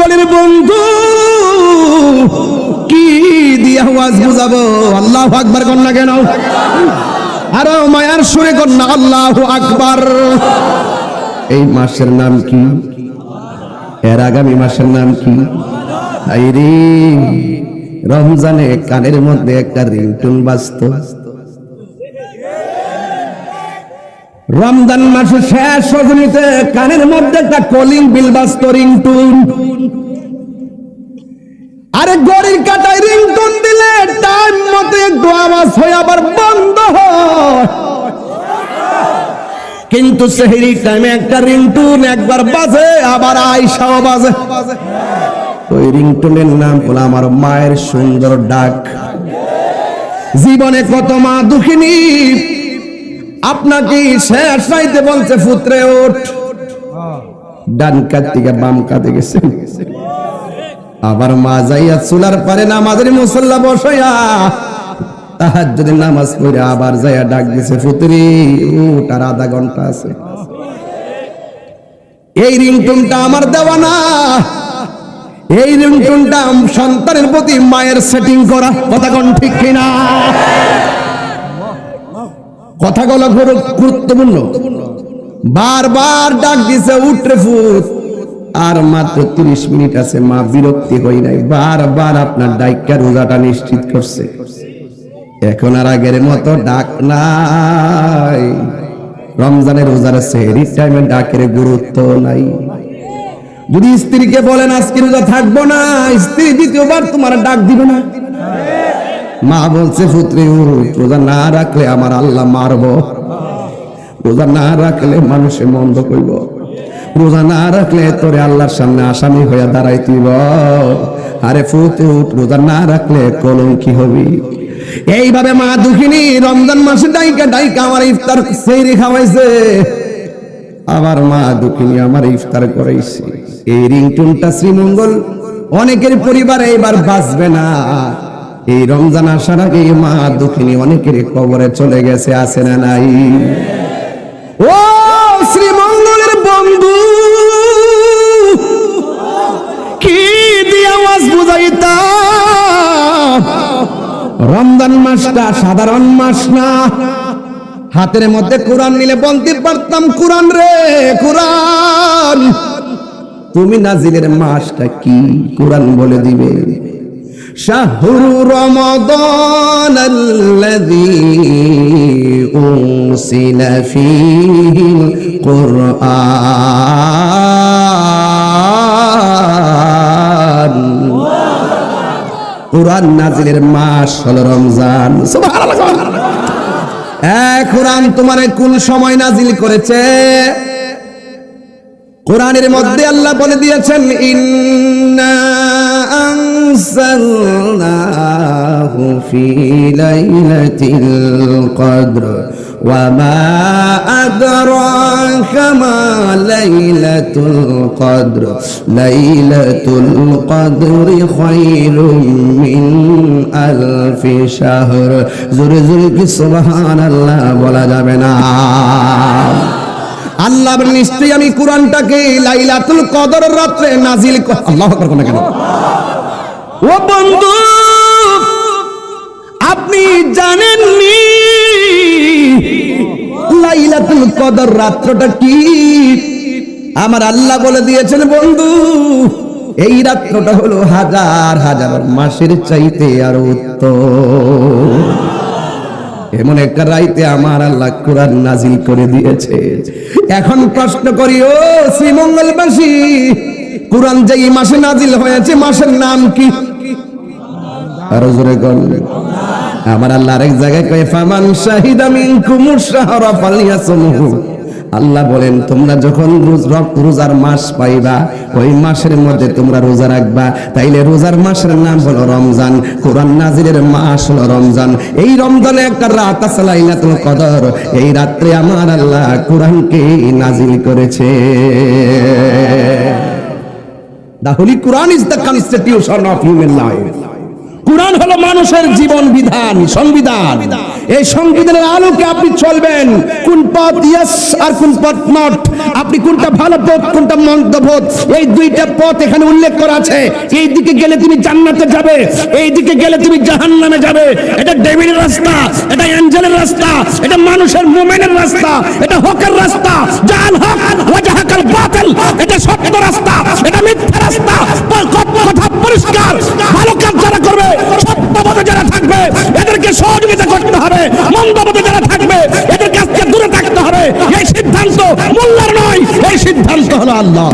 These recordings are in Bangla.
বেঙ্গলের বন্ধু কি দিয়া আওয়াজ বুঝাবো আল্লাহ আকবার কন্যা কেন আরো মায়ার সুরে কন্যা আল্লাহ আকবার এই মাসের নাম কি এর আগামী মাসের নাম কি রমজানে কানের মধ্যে একটা রিংটুন বাস্ত রমজান মাসে শেষ কানের মধ্যে একটা কলিং বিল বাজত রিংটুন ঘড়ির কাটায় রিংটন দিলে টাইম মতো একটু আওয়াজ হয়ে আবার বন্ধ হয় কিন্তু সেহেরি টাইমে একটা রিংটুন একবার বাজে আবার আয়সাও বাজে ওই রিংটুনের নাম হলো আমার মায়ের সুন্দর ডাক জীবনে কত মা দুঃখিনী আপনাকে শেষ চাইতে বলছে ফুত্রে ওঠ ডান কাত থেকে বাম কাতে গেছে আবার মা যাইয়া চুলার পারে নামাজের মুসল্লা বসাইয়া তাহার যদি নামাজ পড়ে আবার যাইয়া ডাক দিছে ফুতরি ওটার আধা ঘন্টা আছে এই রিংটুনটা আমার দেওয়া না এই রিংটুনটা সন্তানের প্রতি মায়ের সেটিং করা কথা কোন ঠিক কিনা কথাগুলো গুরুত্বপূর্ণ বারবার ডাক দিছে উঠরে ফুত আর মাত্র তিরিশ মিনিট আছে মা বিরক্তি হই নাই বারবার আপনার ডাইকা রোজাটা নিশ্চিত করছে এখন আর আগের মতো ডাক নাই রমজানের রোজার সেহরির টাইমে ডাকের গুরুত্ব নাই যদি স্ত্রীকে বলেন আজকে রোজা থাকবো না স্ত্রী দ্বিতীয়বার তোমার ডাক দিবে না মা বলছে পুত্রে রোজা না রাখলে আমার আল্লাহ মারব রোজা না রাখলে মানুষে মন্দ করবো রোজা না রাখলে তোরে আল্লাহর সামনে আসামি হইয়া দাঁড়াইতিব আরে ফুতে উঠ রোজা না রাখলে কলম কি হবি এইভাবে মা দুঃখিনী রমজান মাসে ডাইকা ডাইকা আমার ইফতার সেইরি খাওয়াইছে আবার মা দুঃখিনী আমার ইফতার করাইছে এই রিংটুনটা শ্রীমঙ্গল অনেকের পরিবার এইবার বাঁচবে না এই রমজান আসার আগে মা দুঃখিনী অনেকের কবরে চলে গেছে আছে না নাই ও শ্রীমঙ্গল বন্ধু কি দিয়ে আওয়াজ বুঝাইতা রমজান মাসটা সাধারণ মাস না হাতের মধ্যে কোরআন নিলে বলতে পারতাম কোরআন রে কোরআন তুমি নাজিলের মাসটা কি কোরআন বলে দিবে شهر رمضان الذي أنزل فيه القرآن কোরআন নাজিলের মাস হলো রমজান কোরআন তোমার কোন সময় নাজিল করেছে কোরআনের মধ্যে আল্লাহ বলে দিয়েছেন ইন্না أنزلناه في ليلة القدر وما أدراك ما ليلة القدر ليلة القدر خير من ألف شهر زر زر سبحان الله ولا جبنا আল্লাহ নিশ্চয়ই আমি কোরআনটাকে লাইলাতুল কদর রাত্রে নাজিল আল্লাহ করবো না কেন ও বন্ধু আপনি জানেননি লাইলাতুল কদর রাত্রটা কি আমার আল্লাহ বলে দিয়েছেন বন্ধু এই রাত্রটা হলো হাজার হাজার মাসের চাইতে আর উত্তম এমন এক রাইতে আমার আল্লাহ কোরআন নাজিল করে দিয়েছে এখন প্রশ্ন করি ও শ্রীমঙ্গলবাসী কোরআন যে এই মাসে নাজিল হয়েছে মাসের নাম কি আরো জোরে আমার আল্লাহ আরেক জায়গায় কয়ে ফামান আল্লাহ বলেন তোমরা যখন রোজার মাস পাইবা ওই মাসের মধ্যে তোমরা রোজা রাখবা তাইলে রোজার মাসের নাম হলো রমজান কোরআন নাজিরের মাস হলো রমজান এই রমজানে একটা রাত আছে লাইলাতুল কদর এই রাত্রে আমার আল্লাহ কোরআনকে নাজিল করেছে The Holy Quran is the constitution of human life. কোরআন হলো মানুষের জীবন বিধান সংবিধান এই সংবিধানের আলোকে আপনি চলবেন কোন পথ ইয়াস আর কোন পথ নট আপনি কোনটা ভালো পথ কোনটা মন্দ পথ এই দুইটা পথ এখানে উল্লেখ করা আছে এই দিকে গেলে তুমি জান্নাতে যাবে এই দিকে গেলে তুমি জাহান্নামে যাবে এটা ডেভিডের রাস্তা এটা অ্যাঞ্জেলের রাস্তা এটা মানুষের মুমেনের রাস্তা এটা হকের রাস্তা জাল হক ওয়াজাহাকাল বাতিল এটা সত্য রাস্তা এটা মিথ্যা রাস্তা কথা পরিষ্কার ভালো কাজ যারা থাকবে এদেরকে সহযোগিতা করতে হবে মন্দপথে যারা থাকবে এদের কাছ থেকে দূরে থাকতে হবে এই সিদ্ধান্ত মোল্লার নয় এই সিদ্ধান্ত হলো আল্লাহ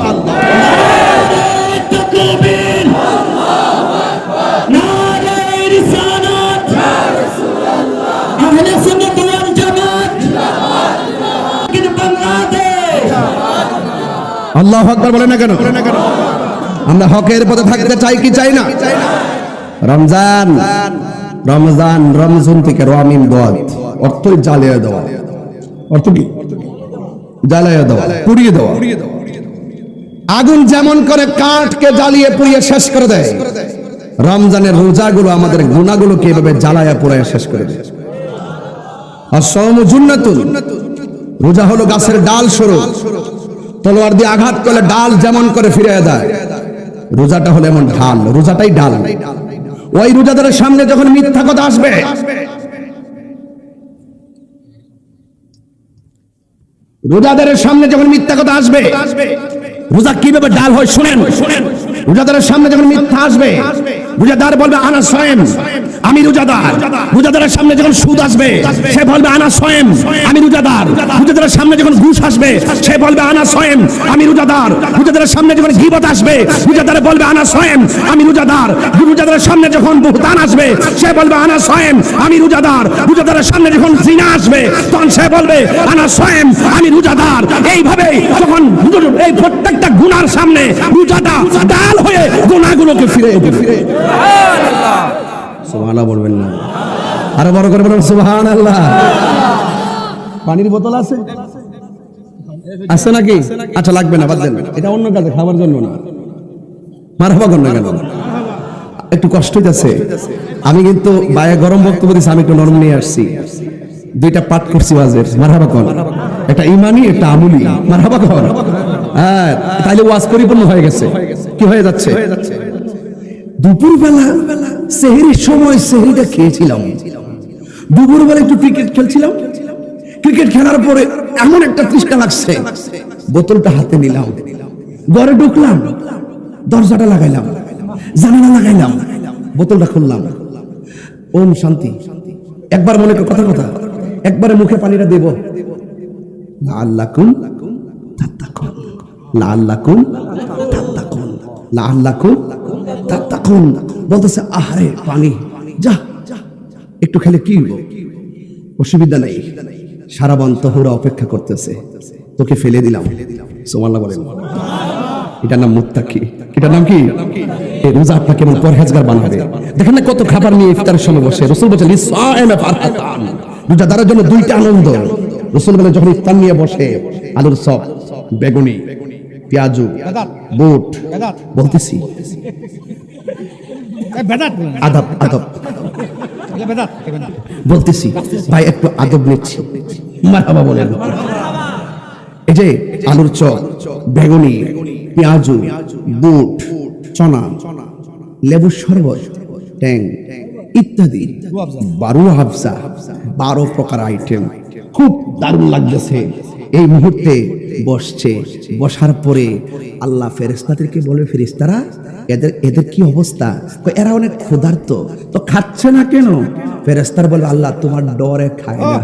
আল্লাহ আকবর বলে না কেন আমরা হকের পথে থাকতে চাই কি চাই না রমজান রমজান রমজান থেকে রামিম দোয়াত অর্থ জ্বালিয়ে দেওয়া অর্থ কি জ্বালিয়ে দেওয়া পুড়িয়ে দেওয়া আগুন যেমন করে কাঠকে জ্বালিয়ে পুড়িয়ে শেষ করে দেয় রমজানের রোজাগুলো আমাদের গুণাগুলোকে এভাবে জ্বালায়া পোড়ায় শেষ করে দেয় আর সৌম জুন্নাতুন রোজা হলো গাছের ডাল সরু তলোয়ার দিয়ে আঘাত করলে ডাল যেমন করে ফিরে দেয় রোজাটা হলো এমন ঢাল রোজাটাই ডাল ওই রোজাদারের সামনে যখন মিথ্যা কথা আসবে রোজাদারের সামনে যখন মিথ্যা কথা আসবে রোজা কিভাবে ডাল হয় শুনেন রোজাদারের সামনে যখন মিথ্যা আসবে রোজাদার বলবে আনা সয়েন আমি রোজাদার রোজাদারের সামনে যখন সুদ আসবে সে বলবে আনা স্বয়ং আমি রোজাদার রোজাদারের সামনে যখন ঘুষ আসবে সে বলবে আনা স্বয়ং আমি রোজাদার রোজাদারের সামনে যখন গিবত আসবে রোজাদার বলবে আনা স্বয়ং আমি রোজাদার রোজাদারের সামনে যখন বহুতান আসবে সে বলবে আনা স্বয়ং আমি রোজাদার রোজাদারের সামনে যখন জিনা আসবে তখন সে বলবে আনা স্বয়ং আমি রোজাদার এইভাবে যখন এই প্রত্যেকটা গুনার সামনে রোজাটা ডাল হয়ে গুনাগুলোকে ফিরে ফিরে বলবেন না আরো বড় করে পানির বোতল আছে আছে নাকি আচ্ছা লাগবে না বাদ এটা অন্য কাজে খাবার জন্য না মারহাবা কেন একটু কষ্ট আছে আমি কিন্তু বায়ে গরম বক্তব্য দিচ্ছি আমি একটু নরম নিয়ে আসছি দুইটা পাঠ করছি ওয়াজের মারহাবা কর একটা ইমানি একটা আমুলি মারহাবা কর হ্যাঁ তাইলে ওয়াজ পরিপূর্ণ হয়ে গেছে কি হয়ে যাচ্ছে দুপুরবেলা সেহেরির সময় সেহেরিটা খেয়েছিলাম দুপুরবেলা একটু ক্রিকেট খেলছিলাম ক্রিকেট খেলার পরে এমন একটা তৃষ্ঠা লাগছে বোতলটা হাতে নিলাম ঘরে ঢুকলাম দরজাটা লাগাইলাম জানালা লাগাইলাম বোতলটা খুললাম ওম শান্তি একবার মনে কথা কথা একবারে মুখে পানিটা দেব লাল্লাকুম লাল্লাকুম লাল্লাকুম লাল্লাকুম তাকুন বলতেছে আহারে পানি যা একটু খেলে কি অসুবিধা নাই সারা বন তহুরা অপেক্ষা করতেছে তোকে ফেলে দিলাম সোমাল্লা বলেন এটার নাম মুত্তাকি এটার নাম কি এই রোজা আপনাকে এবং পরহেজগার বানাবে দেখেন না কত খাবার নিয়ে ইফতারের সময় বসে রসুল বলছেন রোজা দ্বারার জন্য দুইটা আনন্দ রসুল বলেন যখন ইফতার নিয়ে বসে আলুর সব বেগুনি পেঁয়াজু বুট বলতেছি বলতেছি ভাই একটু আদব নিচ্ছি মারহাবা বলেন এই যে আলুর চপ বেগুনি বুট চনা লেবুর শরবত ট্যাং ইত্যাদি বারো হাফসা বারো প্রকার আইটেম খুব দারুণ লাগতেছে এই মুহূর্তে বসছে বসার পরে আল্লাহ ফেরেস্তাদেরকে বলে ফেরিস্তারা এদের এদের কি অবস্থা এরা অনেক ক্ষুধার্ত তো খাচ্ছে না কেন ফেরেস্তার বলে আল্লাহ তোমার ডরে খায় না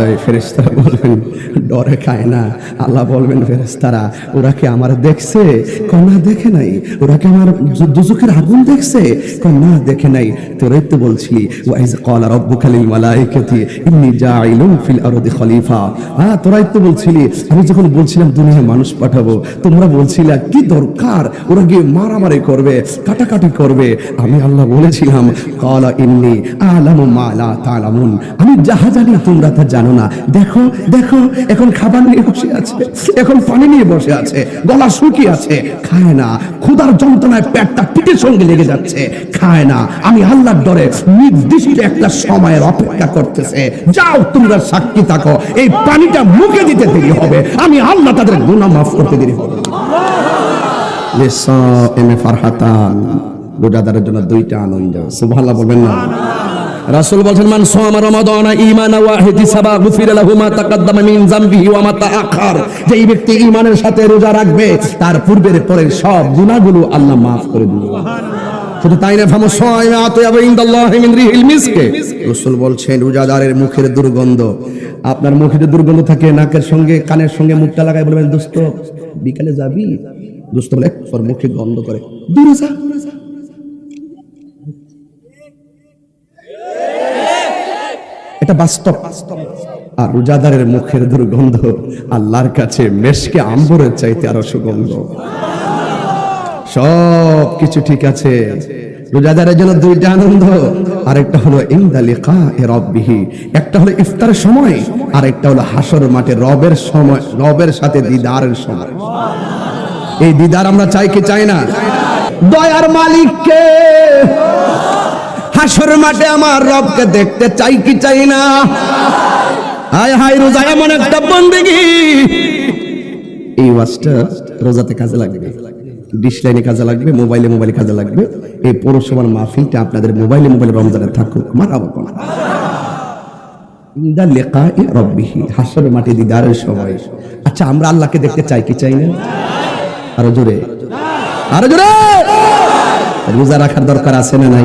ওই ফেরেস্তারা বলবেন ডরে খায় না আল্লাহ বলবেন ফেরেস্তারা ওরা কি আমার দেখছে কন্যা দেখে নাই ওরা কি আমার আগুন দেখছে কন্যা দেখে নাই তোরাই তো বলছিলি ওয়াইজ ফিল খলিফা হ্যাঁ তোরাই তো বলছিলি আমি যখন বলছিলাম দুনিয়ায় মানুষ পাঠাবো তোমরা বলছিলা কি দরকার ওরা গিয়ে মারামারি করবে কাটাকাটি করবে আমি আল্লাহ বলেছিলাম কলা ইন্নি আলামু মালা তালামুন আমি যাহা জানি তোমরা তা জানো না দেখো দেখো এখন খাবার নিয়ে বসে আছে এখন পানি নিয়ে বসে আছে গলা শুকিয়ে আছে খায় না ক্ষুধার যন্ত্রণায় পেটটা পিটের সঙ্গে লেগে যাচ্ছে খায় না আমি আল্লাহর ডরে নির্দিষ্ট একটা সময়ের অপেক্ষা করতেছে যাও তোমরা সাক্ষী থাকো এই পানিটা মুখে দিতে দেরি হবে আমি আল্লাহ তাদের গুণা মাফ করতে দেরি হবে ফারহাতান রোজাদারের জন্য দুইটা আনন্দ সুভাল্লাহ বলবেন না রাসুল বলছেন মান সাম রমাদান ইমান ওয়াহিদি সাবা গুফির লাহু মা মিন যামবিহি ওয়া মা তাআখার যেই ব্যক্তি ইমানের সাথে রোজা রাখবে তার পূর্বের পরের সব গুনাহগুলো আল্লাহ maaf করে দিবেন শুধু তাই না ফামো ইনদাল্লাহি মিন রিহিল বলছেন রোজাদারের মুখের দুর্গন্ধ আপনার মুখের দুর্গন্ধ থাকে নাকের সঙ্গে কানের সঙ্গে মুখটা লাগায় বলবেন দোস্ত বিকালে যাবি দোস্ত বলে মুখে গন্ধ করে দূরে যা এটা বাস্তব আর রোজাদারের মুখের দুর্গন্ধ আল্লাহর কাছে মেশকে আম্বরের চাইতে আরো সুগন্ধ সব কিছু ঠিক আছে রোজাদারের জন্য দুইটা আনন্দ আরেকটা হলো কা এ রববিহি একটা হলো ইফতারের সময় আরেকটা হলো হাসর মাঠে রবের সময় রবের সাথে দিদারের সময় এই দিদার আমরা চাই কি চাই না দয়ার মালিককে হাসর মাঠে আমার রবকে দেখতে চাই কি চাই না হায় হায় রোজা এমন একটা বন্দেগি এই ওয়াজটা রোজাতে কাজে লাগবে ডিশ লাইনে কাজে লাগবে মোবাইলে মোবাইলে কাজে লাগবে এই পৌরসভার মাহফিলটা আপনাদের মোবাইলে মোবাইলে রমজানে থাকুক মারাবো ইন্দা লেখা এ রব্বিহি হাসরে মাটি দিদারের সময় আচ্ছা আমরা আল্লাহকে দেখতে চাই কি চাই না আরো জোরে আরো জোরে রোজা রাখার দরকার আছে না নাই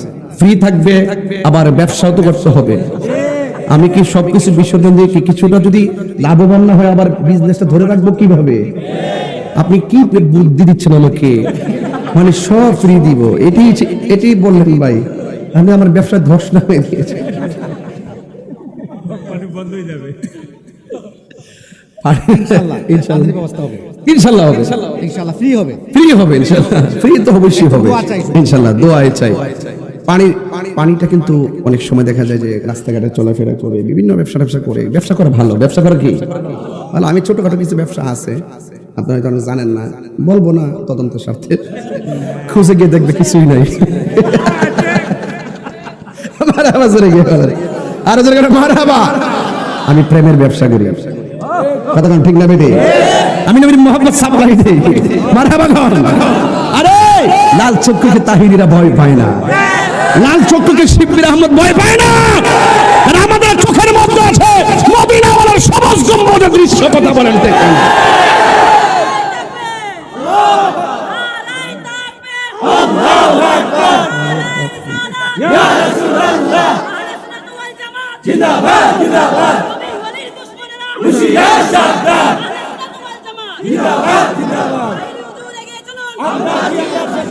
ফ্রি থাকবে আবার ব্যবসাও তো করতে হবে আমি কি সবকিছু বিসর্জন দিয়ে কিছুটা যদি লাভবান না হয় আবার বিজনেসটা ধরে রাখবো কিভাবে আপনি কি বুদ্ধি দিচ্ছেন আমাকে মানে সব ফ্রি দিব এটি এটি বললেন ভাই আমি আমার ব্যবসা ধস না হয়ে গিয়েছে মানে ইনশাল্লাহ ইনশাল্লাহ ফ্রি হবে ফ্রি হবে ইনশাল্লাহ ফ্রি তো অবশ্যই হ্যাঁ, হবে ইনশাল্লাহ দোয়াই চাই পানির পানিটা কিন্তু অনেক সময় দেখা যায় যে রাস্তাঘাটে চলাফেরা করে বিভিন্ন ব্যবসা ব্যবসা করে ব্যবসা করা ভালো ব্যবসা করা কি ভালো আমি ছোটখাটো কিছু ব্যবসা আছে আপনারা হয়তো জানেন না বলবো না তদন্ত স্বার্থে খুঁজে গিয়ে দেখবে কিছুই নাই আমি প্রেমের ব্যবসা করি কথা ঠিক না বেটে আমি নবীর মোহাম্মদ সাপলাই দেই মারাবা আরে লাল চক্ষুকে তাহিনীরা ভয় পায় না লাল চক্ষুকে শিবির আহমদ ভয় পায় না আমাদের চোখের মধ্যে আছে মদিনাওয়ালার সমাজ গম্বদের দৃশ্য কথা বলেন দেখুন আমরা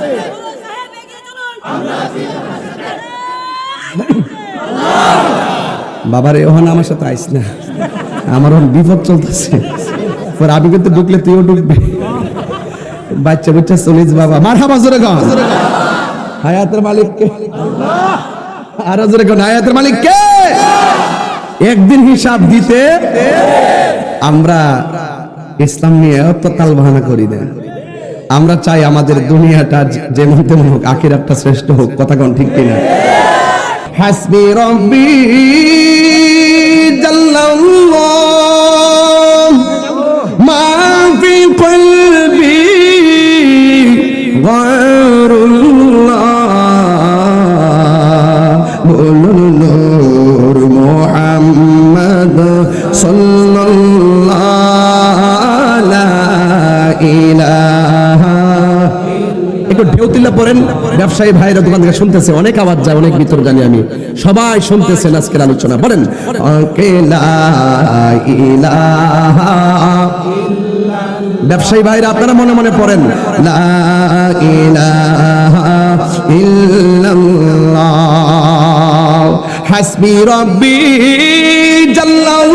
আমরা বাবার এহন আমার সাথে আইস না আমার অন বিপদ চলতেছে পর আমি কিন্তু ঢুকলে তুইও ঢুকবি বাচ্চা বাচ্চা চলিস বাবা মার হাবা জোরে গান হায়াতের মালিক কে আর জোরে গান হায়াতের মালিক কে একদিন হিসাব দিতে আমরা ইসলাম নিয়ে তত্তাল বাহানা করি না আমরা চাই আমাদের দুনিয়াটা যেমন তেমন হোক আখের একটা শ্রেষ্ঠ হোক কথা কোন ঠিক কিনা হাসবি রব্বি জাল্লাল্লাহু একটু ঢেউ তুলে পড়েন ব্যবসায়ী ভাইরা দোকান থেকে শুনতেছে অনেক আওয়াজ যায় অনেক ভিতর জানি আমি সবাই শুনতেছেন আজকের আলোচনা বলেন ব্যবসায়ী ভাইরা আপনারা মনে মনে পড়েন হাসবি রব্বি জাল্লাহু